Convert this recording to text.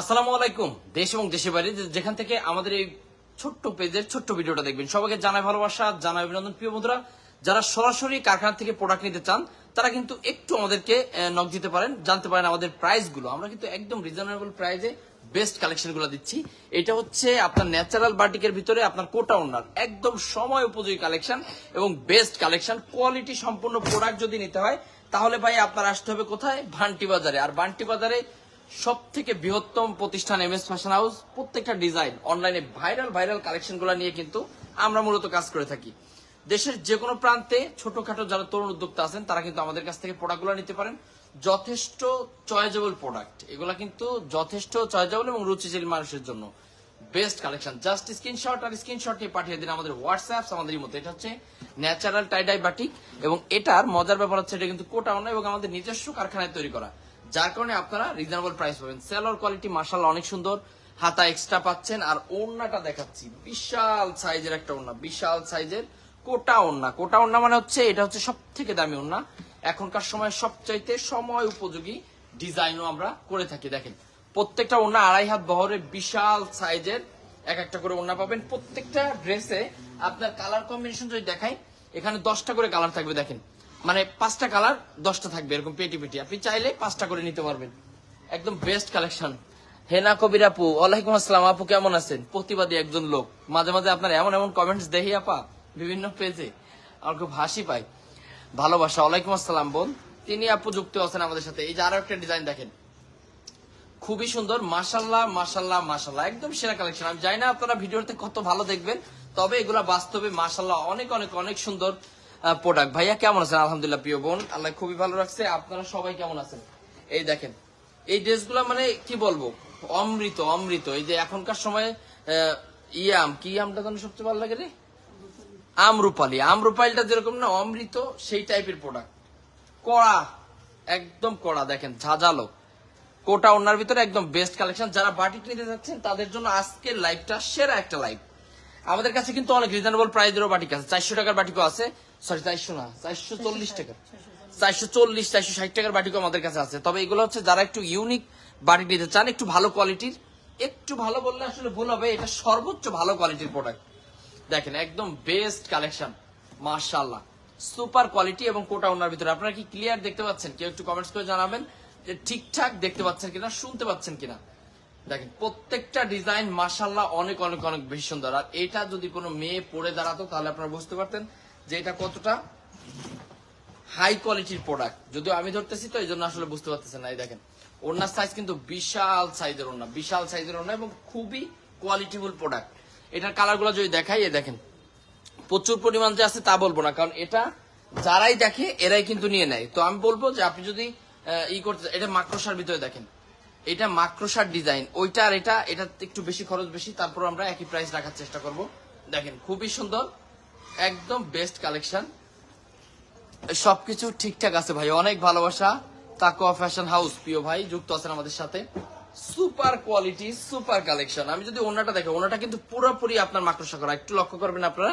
আসসালামু আলাইকুম, দেশ এবং দেশের বাইরে যেখান থেকে আমাদের এই ছোট্ট পেজের ছোট্ট ভিডিওটা দেখবেন। সবাইকে জানাই ভালোবাসা, জানাই অভিনন্দন, প্রিয় বন্ধুরা। যারা সরাসরি কারখানা থেকে প্রোডাক্ট নিতে চান, তারা কিন্তু একটু আমাদেরকে নক দিতে পারেন। জানতে পারেন আমাদের প্রাইসগুলো। আমরা কিন্তু একদম রিজনেবল প্রাইসে বেস্ট কালেকশনগুলো দিচ্ছি। এটা হচ্ছে আপনার ন্যাচারাল বাটিকের ভিতরে আপনার কোটা ওনার একদম সময় উপযোগী কালেকশন এবং বেস্ট কালেকশন কোয়ালিটি সম্পূর্ণ প্রোডাক্ট যদি নিতে হয়, তাহলে ভাই আপনার আসতে হবে কোথায়? ভান্টি বাজারে। আর ভান্টি বাজারে সব থেকে বৃহত্তম প্রতিষ্ঠান এম এস ফ্যাশন হাউস প্রত্যেকটা ডিজাইন অনলাইনে ভাইরাল ভাইরাল কালেকশনগুলো নিয়ে কিন্তু আমরা মূলত কাজ করে থাকি। দেশের যে কোনো প্রান্তে ছোটখাটো যারা তরুণ উদ্যোক্তা আছেন, তারা কিন্তু আমাদের কাছ থেকে প্রোডাক্টগুলো নিতে পারেন। যথেষ্ট চয়েজেবল প্রোডাক্ট এগুলা কিন্তু যথেষ্ট চয়েজেবল এবং রুচিশীল মানুষের জন্য। বেস্ট কালেকশন জাস্ট স্ক্রিনশট আর স্ক্রিনশট নিয়ে পাঠিয়ে দিন আমাদের হোয়াটসঅ্যাপ আমাদের মতো এটা হচ্ছে ন্যাচারাল টাইডাই বাটিক এবং এটার মজার ব্যাপার হচ্ছে এটা কিন্তু কোটা অন্য এবং আমাদের নিজস্ব কারখানায় তৈরি করা। যার কারণে আপনারা রিজনেবল প্রাইস পাবেন। সেলর কোয়ালিটি মার্শাল অনেক সুন্দর। হাতা এক্সট্রা পাচ্ছেন আর ওড়নাটা দেখাচ্ছি। বিশাল সাইজের একটা ওড়না, বিশাল সাইজের কোটা ওড়না। কোটা ওড়না মানে হচ্ছে, এটা হচ্ছে সব থেকে দামি ওড়না। এখনকার সময় সবচাইতে সময় উপযোগী ডিজাইনও আমরা করে থাকি। দেখেন, প্রত্যেকটা ওড়না আড়াই হাত বহরে বিশাল সাইজের এক একটা করে ওড়না পাবেন। প্রত্যেকটা ড্রেসে আপনার কালার কম্বিনেশন যদি দেখাই, এখানে দশটা করে কালার থাকবে। দেখেন মানে পাঁচটা কালার, দশটা থাকবে, এরকম পেটি পেটি। আপনি চাইলে পাঁচটা করে নিতে পারবেন। একদম বেস্ট কালেকশন হেনা কবির আপু, ওয়ালাইকুম আসসালাম। আপু কেমন আছেন? প্রতিবাদী একজন লোক। মাঝে মাঝে আপনার এমন এমন কমেন্টস দেখি, আপা। বিভিন্ন পেজে আমার খুব হাসি পাই ভালোবাসা। ওয়ালাইকুম আসসালাম, বোন। তিনি আপু যুক্ত আছেন আমাদের সাথে। এই যে আরও একটা ডিজাইন দেখেন। খুবই সুন্দর। মাসাল্লাহ মাসাল্লাহ মাসাল্লাহ একদম সেরা কালেকশন আমি জানি না আপনারা ভিডিওতে কত ভালো দেখবেন, তবে এগুলা বাস্তবে মাসাল্লাহ অনেক অনেক অনেক সুন্দর। প্রোডাক্ট ভাইয়া, কেমন আছেন? আলহামদুলিল্লাহ, প্রিয় বোন। আল্লাহ খুবই ভালো রাখছে। আপনারা সবাই কেমন আছেন? এই দেখেন, এই ড্রেসগুলো মানে কি বলব? অমৃত অমৃত। এই যে এখনকার সময়ে ইয়াম কি আমটা জানো সবচেয়ে ভালো লাগে রে? আমরুপালি আমরুপালিটা যেরকম না, অমৃত, সেই টাইপের প্রোডাক্ট কড়া, একদম কড়া। দেখেন, ঝাঁঝালো। কোটা ওনার ভিতরে একদম বেস্ট কালেকশন যারা বাটিক নিতে যাচ্ছেন, তাদের জন্য আজকের লাইভটা সেরা একটা লাইভ আমাদের কাছে কিন্তু অনেক রিজনেবল প্রাইজেরও বাটিক আছে। চারশো টাকার বাটিকও আছে। সরি চারশো না চারশো চল্লিশ টাকা চারশো চল্লিশ। চারশো ষাট টাকার বাটিকও আমাদের কাছে আছে। তবে এগুলো হচ্ছে যারা একটু ইউনিক বাটিক নিতে চান একটু ভালো কোয়ালিটির একটু ভালো বললে আসলে ভুল হবে। এটা সর্বোচ্চ ভালো কোয়ালিটির প্রোডাক্ট দেখেন একদম বেস্ট কালেকশন মার্শাল্লাহ সুপার কোয়ালিটি এবং কোটা ওনার ভিতরে। আপনারা কি ক্লিয়ার দেখতে পাচ্ছেন? কেউ একটু কমেন্টস করে জানাবেন যে ঠিকঠাক দেখতে পাচ্ছেন কিনা শুনতে পাচ্ছেন কিনা? দেখেন, প্রত্যেকটা ডিজাইন মার্শাল্লাহ অনেক অনেক অনেক বেশি সুন্দর। আর এটা যদি কোনো মেয়ে পরে দাঁড়াতো, তাহলে আপনারা বুঝতে পারতেন যে এটা কতটা হাই কোয়ালিটির প্রোডাক্ট যদিও আমি ধরতেছি তো এই জন্য আসলে বুঝতে পারতেছেন না। এই দেখেন ওনার সাইজ কিন্তু বিশাল সাইজের ওনা বিশাল সাইজের ওনা এবং খুবই কোয়ালিটিফুল প্রোডাক্ট এটার কালারগুলো যদি দেখাই এ দেখেন, প্রচুর পরিমাণ যে আছে তা বলব না, কারণ এটা যারাই দেখে, এরাই কিন্তু নিয়ে নেয়। তো আমি বলব যে আপনি যদি ই করতে এটা মাক্রোসার ভিতরে দেখেন এটা মাক্রোসার ডিজাইন ওইটা আর এটা এটা একটু বেশি খরচ বেশি, তারপর আমরা একই প্রাইস রাখার চেষ্টা করব। দেখেন, খুবই সুন্দর, একদম বেস্ট কালেকশন সবকিছু ঠিকঠাক আছে ভাই, অনেক ভালোবাসা। তাকোয়া ফ্যাশন হাউস প্রিয় ভাই, যুক্ত আছেন আমাদের সাথে। সুপার কোয়ালিটি সুপার কালেকশন আমি যদি ওনাটা দেখি, ওনাটা কিন্তু পুরোপুরি আপনার মাকড়সা করা। একটু লক্ষ্য করবেন আপনারা